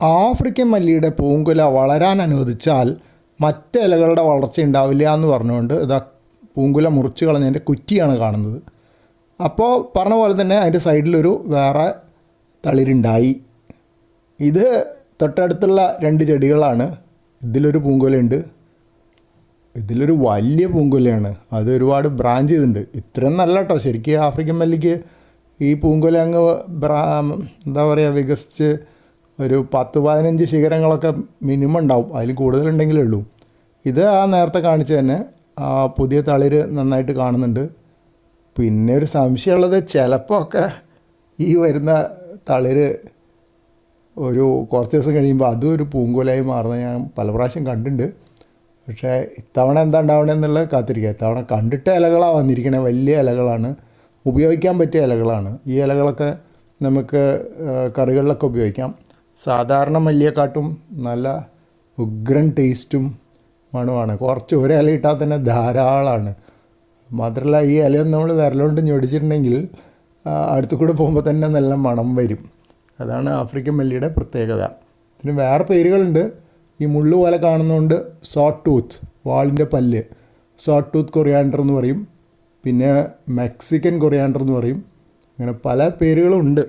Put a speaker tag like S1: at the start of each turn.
S1: African മല്ലിയുടെ പൂങ്കുല വളരാൻ അനുവദിച്ചാൽ മറ്റ് ഇലകളുടെ വളർച്ച ഉണ്ടാവില്ല എന്ന് പറഞ്ഞുകൊണ്ട് ഇതാ പൂങ്കുല മുറിച്ച് കളഞ്ഞതിന്റെ കുറ്റിയാണ് കാണുന്നത്. അപ്പോൾ പറഞ്ഞ പോലെ തന്നെ അതിന്റെ സൈഡിലൊരു വേറെ തളിരുണ്ടായി. ഇത് തൊട്ടടുത്തുള്ള രണ്ട് ചെടികളാണ്. ഇതിലൊരു പൂങ്കുലയുണ്ട്. ഇതിലൊരു വലിയ പൂങ്കുലയാണ്. അത് ഒരുപാട് ബ്രാഞ്ച് ചെയ്തിട്ടുണ്ട്. ഇത്രയും നല്ല കേട്ടോ ശരിക്കും ആഫ്രിക്കൻ മല്ലിക്ക് ഈ പൂങ്കുല അങ്ങ് ബ്രാ എന്താ പറയുക വികസിച്ച് ഒരു പത്ത് പതിനഞ്ച് ശിഖരങ്ങളൊക്കെ മിനിമം ഉണ്ടാവും. അതിൽ കൂടുതലുണ്ടെങ്കിലേ ഉള്ളൂ. ഇത് ആ നേരത്തെ കാണിച്ച തന്നെ ആ പുതിയ തളിര് നന്നായിട്ട് കാണുന്നുണ്ട്. പിന്നെ ഒരു സംശയമുള്ളത് ചിലപ്പോൾ ഒക്കെ ഈ വരുന്ന തളിര് ഒരു കുറച്ച് ദിവസം കഴിയുമ്പോൾ അതും ഒരു പൂങ്കുലയായി മാറുന്നത് ഞാൻ പല പ്രാവശ്യം കണ്ടിട്ടുണ്ട്. പക്ഷേ ഇത്തവണ എന്താ ഉണ്ടാവണമെന്നുള്ളത് കാത്തിരിക്കുക. ഇത്തവണ കണ്ടിട്ട് ഇലകളാണ് വന്നിരിക്കണേ. വലിയ ഇലകളാണ്. ഉപയോഗിക്കാൻ പറ്റിയ ഇലകളാണ്. ഈ ഇലകളൊക്കെ നമുക്ക് കറികളിലൊക്കെ ഉപയോഗിക്കാം. സാധാരണ മല്ലിയെക്കാട്ടും നല്ല ഉഗ്രൻ ടേസ്റ്റും മണമാണ് കുറച്ച് ഒരു ഇല ഇട്ടാൽ തന്നെ ധാരാളമാണ് മാത്രമല്ല ഈ ഇലയൊന്നും നമ്മൾ വിരലുകൊണ്ട് ഞൊടിച്ചിട്ടുണ്ടെങ്കിൽ അടുത്തു കൂടെ പോകുമ്പോൾ തന്നെ നല്ല മണം വരും. അതാണ് ആഫ്രിക്കൻ മല്ലിയുടെ പ്രത്യേകത. ഇതിന് വേറെ പേരുകളുണ്ട്. ഈ മുള്ളു പോലെ കാണുന്നതുകൊണ്ട് സോട്ട് ടൂത്ത് വാളിന്റെ പല്ല്. സോട്ട് ടൂത്ത് കൊറിയാണ്ടർ എന്ന് പറയും. പിന്നെ മെക്സിക്കൻ കൊറിയാണ്ടർ എന്ന് പറയും. അങ്ങനെ പല പേരുകളും ഉണ്ട്.